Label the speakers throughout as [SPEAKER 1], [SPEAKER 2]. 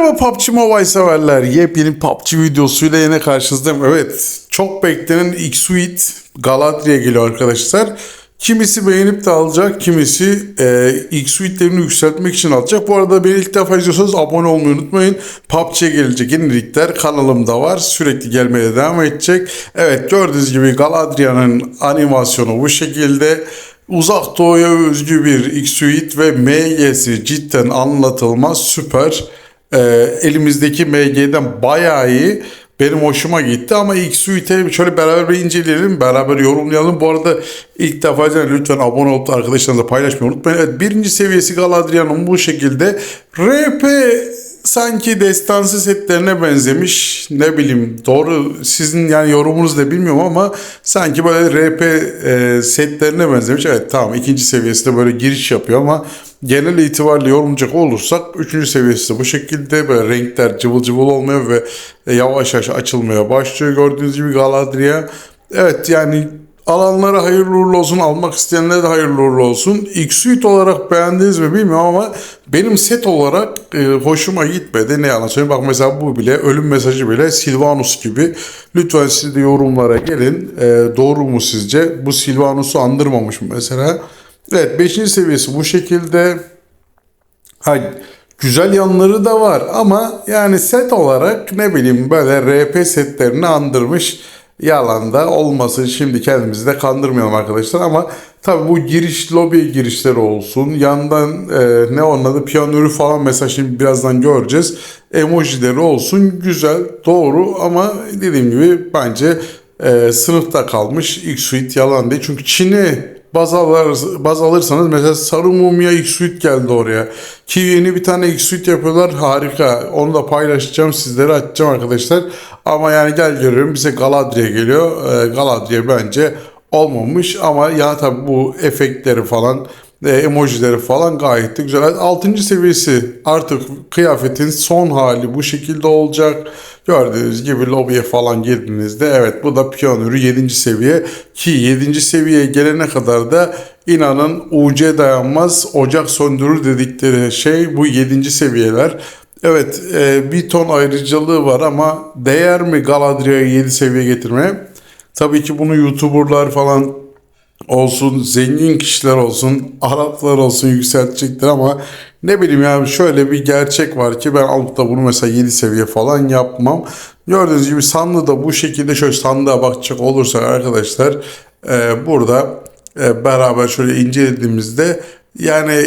[SPEAKER 1] Merhaba PUBG Mobile severler. Yepyeni PUBG videosuyla yine karşınızdayım. Evet, çok beklenen X-Suite Galadriel'e geliyor arkadaşlar. Kimisi beğenip de alacak, kimisi e, X-Suite'lerini yükseltmek için alacak. Bu arada beni ilk defa izliyorsanız abone olmayı unutmayın. PUBG'ye gelecek yenilikler kanalımda var. Sürekli gelmeye devam edecek. Evet, gördüğünüz gibi Galadriel'in animasyonu bu şekilde. Uzak Doğu'ya özgü bir X-Suite ve MG'si cidden anlatılmaz süper. Ee, elimizdeki MG'den bayağı iyi. Benim hoşuma gitti ama X-Suite'e şöyle beraber bir inceleyelim, beraber yorumlayalım. Bu arada ilk defa izleyen lütfen abone olup da arkadaşlarınızla paylaşmayı unutmayın. Evet, birinci seviyesi Galadriel'in bu şekilde. RP sanki destansı setlerine benzemiş. Ne bileyim doğru sizin yani yorumunuz da bilmiyorum ama sanki böyle RP e, setlerine benzemiş. Evet tamam ikinci seviyesi de böyle giriş yapıyor ama genel itibariyle yorumlayacak olursak üçüncü seviyesi de bu şekilde böyle renkler cıvıl cıvıl olmaya ve yavaş yavaş açılmaya başlıyor. Gördüğünüz gibi Galadriel. Evet yani alanlara hayırlı uğurlu olsun, almak isteyenlere de hayırlı uğurlu olsun. X-Suite olarak beğendiniz mi bilmiyorum ama benim set olarak e, hoşuma gitmedi. Ne yalan söyleyeyim. Bak mesela bu bile, ölüm mesajı bile Silvanus gibi. Lütfen siz de yorumlara gelin. E, doğru mu sizce? Bu Silvanus'u andırmamış mı mesela? Evet 5. seviyesi bu şekilde. Ha, güzel yanları da var ama yani set olarak ne bileyim böyle RP setlerini andırmış yalan da olmasın. Şimdi kendimizi de kandırmayalım arkadaşlar ama tabi bu giriş lobi girişleri olsun. Yandan e, ne onun adı piyanörü falan mesela şimdi birazdan göreceğiz. Emojileri olsun güzel doğru ama dediğim gibi bence e, sınıfta kalmış X-Suite yalan değil. Çünkü Çin'i baz, alır, baz alırsanız mesela Sarı Mumya X-Suite geldi oraya. Ki yeni bir tane X-Suite yapıyorlar harika. Onu da paylaşacağım sizlere açacağım arkadaşlar. Ama yani gel görüyorum bize Galadriel geliyor. Ee, Galadriel bence olmamış ama ya tabii bu efektleri falan e, emojileri falan gayet de güzel. 6. seviyesi artık kıyafetin son hali bu şekilde olacak. Gördüğünüz gibi lobiye falan girdiğinizde evet bu da piyanörü 7. seviye ki 7. seviyeye gelene kadar da inanın UC dayanmaz ocak söndürür dedikleri şey bu 7. seviyeler. Evet e, bir ton ayrıcalığı var ama değer mi Galadriel'i 7 seviye getirmeye? Tabii ki bunu YouTuber'lar falan olsun, zengin kişiler olsun, Araplar olsun yükseltecektir ama ne bileyim yani şöyle bir gerçek var ki ben alıp da bunu mesela 7 seviye falan yapmam. Gördüğünüz gibi sandığı da bu şekilde şöyle sandığa bakacak olursak arkadaşlar e, burada e, beraber şöyle incelediğimizde yani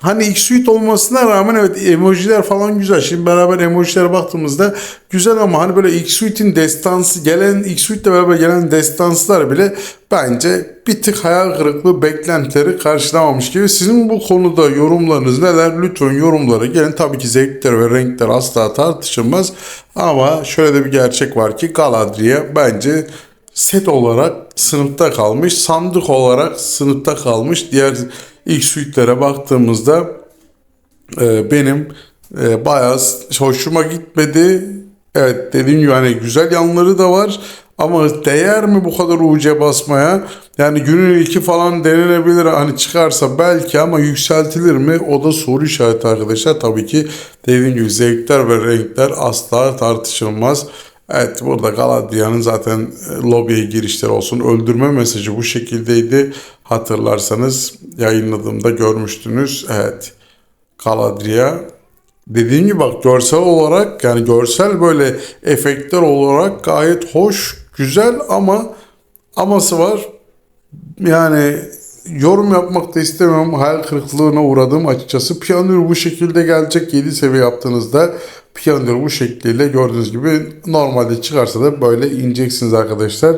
[SPEAKER 1] Hani X-Suite olmasına rağmen evet emojiler falan güzel. Şimdi beraber emojilere baktığımızda güzel ama hani böyle X-Suite'in destansı gelen X-Suite'le beraber gelen destanslar bile bence bir tık hayal kırıklığı beklentileri karşılamamış gibi. Sizin bu konuda yorumlarınız neler? Lütfen yorumlara gelin. Tabii ki zevkler ve renkler asla tartışılmaz. Ama şöyle de bir gerçek var ki Galadriel bence set olarak sınıfta kalmış. Sandık olarak sınıfta kalmış. Diğer ilk suite'lere baktığımızda e, benim e, bayağı hoşuma gitmedi. Evet dediğim gibi hani güzel yanları da var. Ama değer mi bu kadar UC basmaya? Yani günün ilki falan denilebilir hani çıkarsa belki ama yükseltilir mi? O da soru işareti arkadaşlar. Tabii ki dediğim gibi zevkler ve renkler asla tartışılmaz. Evet burada Galadya'nın zaten e, lobiye girişleri olsun öldürme mesajı bu şekildeydi. Hatırlarsanız yayınladığımda görmüştünüz. Evet Galadria dediğim gibi bak görsel olarak yani görsel böyle efektler olarak gayet hoş güzel ama aması var. Yani yorum yapmak da istemiyorum. Hayal kırıklığına uğradım açıkçası. Piyanür bu şekilde gelecek 7 seviye yaptığınızda piyanür bu şekliyle gördüğünüz gibi normalde çıkarsa da böyle ineceksiniz arkadaşlar.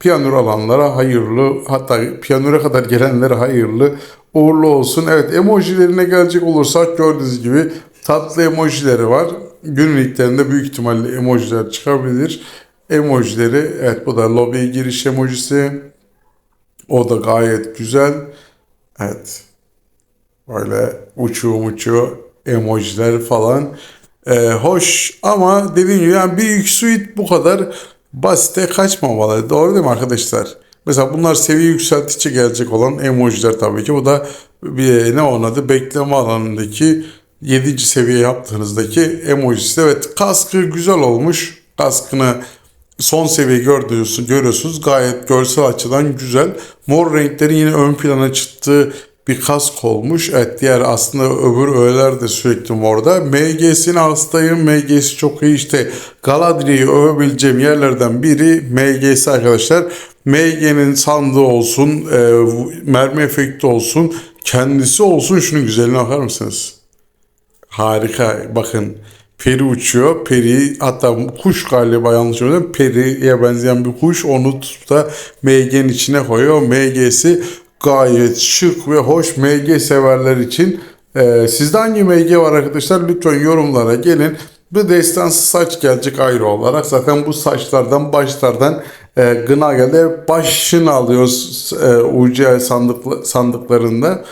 [SPEAKER 1] Piyanür alanlara hayırlı hatta piyanüre kadar gelenlere hayırlı uğurlu olsun. Evet emojilerine gelecek olursak gördüğünüz gibi tatlı emojileri var. Günün ilklerinde büyük ihtimalle emojiler çıkabilir. Emojileri evet bu da lobiye giriş emojisi. O da gayet güzel. Evet. Böyle uçuğu uçuğu emojiler falan. Ee, hoş ama dediğim gibi yani bir suite bu kadar basite kaçmamalı. Doğru değil mi arkadaşlar? Mesela bunlar seviye yükseltici gelecek olan emojiler tabii ki. Bu da bir ne onun adı bekleme alanındaki 7. seviye yaptığınızdaki emojisi. Evet kaskı güzel olmuş. Kaskını son seviye gördüğünüz, görüyorsunuz. Gayet görsel açıdan güzel. Mor renkleri yine ön plana çıktığı bir kask olmuş. Evet diğer aslında öbür öğeler de sürekli morda. MG'sine hastayım. MG'si çok iyi işte. Galadriel'i övebileceğim yerlerden biri MG'si arkadaşlar. MG'nin sandığı olsun, e, mermi efekti olsun, kendisi olsun. Şunun güzelliğine bakar mısınız? Harika. Bakın peri uçuyor. Peri hatta kuş galiba yanlış söylüyorum. Periye benzeyen bir kuş. Onu tutup da MG'nin içine koyuyor. MG'si gayet şık ve hoş MG severler için. Ee, sizde hangi MG var arkadaşlar? Lütfen yorumlara gelin. Bir destansı saç gelecek ayrı olarak. Zaten bu saçlardan başlardan e, gına geldi. Başını alıyoruz e, UC sandık, sandıklarında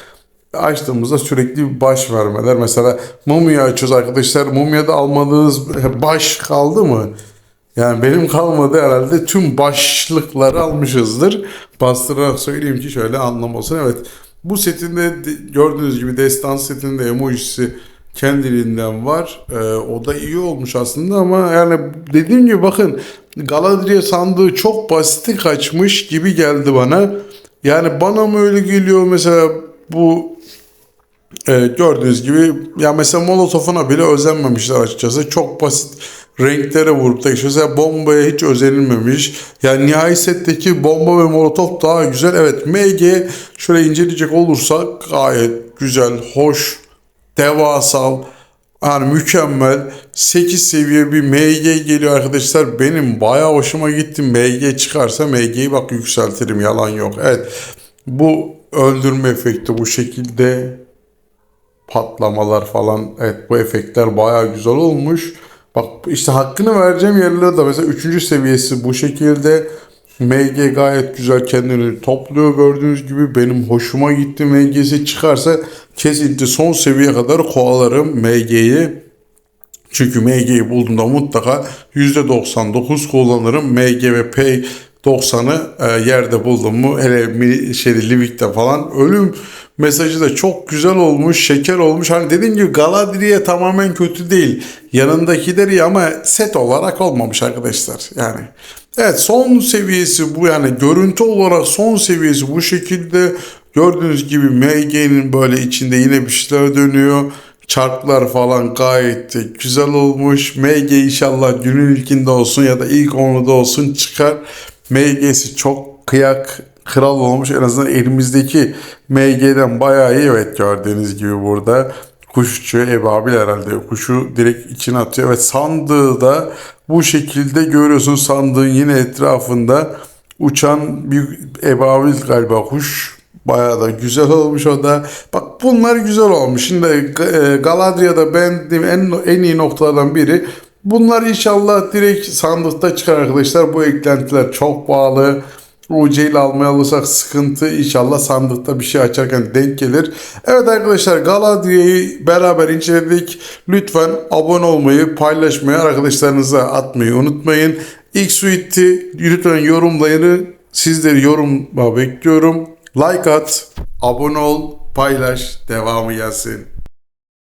[SPEAKER 1] açtığımızda sürekli bir baş vermeler. Mesela mumya açıyoruz arkadaşlar. Mumyada almadığınız baş kaldı mı? Yani benim kalmadı herhalde tüm başlıkları almışızdır. Bastırarak söyleyeyim ki şöyle anlam olsun. Evet bu setinde de- gördüğünüz gibi destan setinde emojisi kendiliğinden var. Ee, o da iyi olmuş aslında ama yani dediğim gibi bakın Galadriel sandığı çok basiti kaçmış gibi geldi bana. Yani bana mı öyle geliyor mesela bu e, gördüğünüz gibi ya mesela Molotov'una bile özenmemişler açıkçası. Çok basit renklere vurup da işte mesela bombaya hiç özenilmemiş. Yani nihai setteki bomba ve Molotov daha güzel. Evet MG şöyle inceleyecek olursak gayet güzel, hoş, devasal, yani mükemmel 8 seviye bir MG geliyor arkadaşlar. Benim bayağı hoşuma gitti. MG çıkarsa MG'yi bak yükseltirim yalan yok. Evet bu öldürme efekti bu şekilde patlamalar falan evet bu efektler bayağı güzel olmuş. Bak işte hakkını vereceğim yerlere de mesela 3. seviyesi bu şekilde MG gayet güzel kendini topluyor gördüğünüz gibi benim hoşuma gitti MG'si çıkarsa kesinlikle son seviyeye kadar kovalarım MG'yi. Çünkü MG'yi bulduğumda mutlaka %99 kullanırım. MG ve P 90'ı e, yerde buldum mu hele mi- şey, Livik'te falan ölüm mesajı da çok güzel olmuş şeker olmuş. Hani dediğim gibi Galadriel tamamen kötü değil. Yanındakiler iyi ama set olarak olmamış arkadaşlar yani. Evet son seviyesi bu yani görüntü olarak son seviyesi bu şekilde. Gördüğünüz gibi MG'nin böyle içinde yine bir şeyler dönüyor. Çarklar falan gayet güzel olmuş. MG inşallah günün ilkinde olsun ya da ilk onluda olsun çıkar. MG'si çok kıyak kral olmuş. En azından elimizdeki MG'den bayağı iyi. Evet gördüğünüz gibi burada kuşçu ebabil herhalde kuşu direkt içine atıyor. Evet sandığı da bu şekilde görüyorsun sandığın yine etrafında uçan bir ebabil galiba kuş Bayağı da güzel olmuş o da. Bak bunlar güzel olmuş. Şimdi e, Galadriel'da beğendiğim en, en iyi noktalardan biri. Bunlar inşallah direkt sandıkta çıkar arkadaşlar. Bu eklentiler çok pahalı. UC ile almaya alırsak sıkıntı. İnşallah sandıkta bir şey açarken denk gelir. Evet arkadaşlar Galadriel'i beraber inceledik. Lütfen abone olmayı, paylaşmayı, arkadaşlarınıza atmayı unutmayın. İlk suite'i lütfen yorumlayını sizleri yoruma bekliyorum. Like at, abone ol, paylaş, devamı gelsin.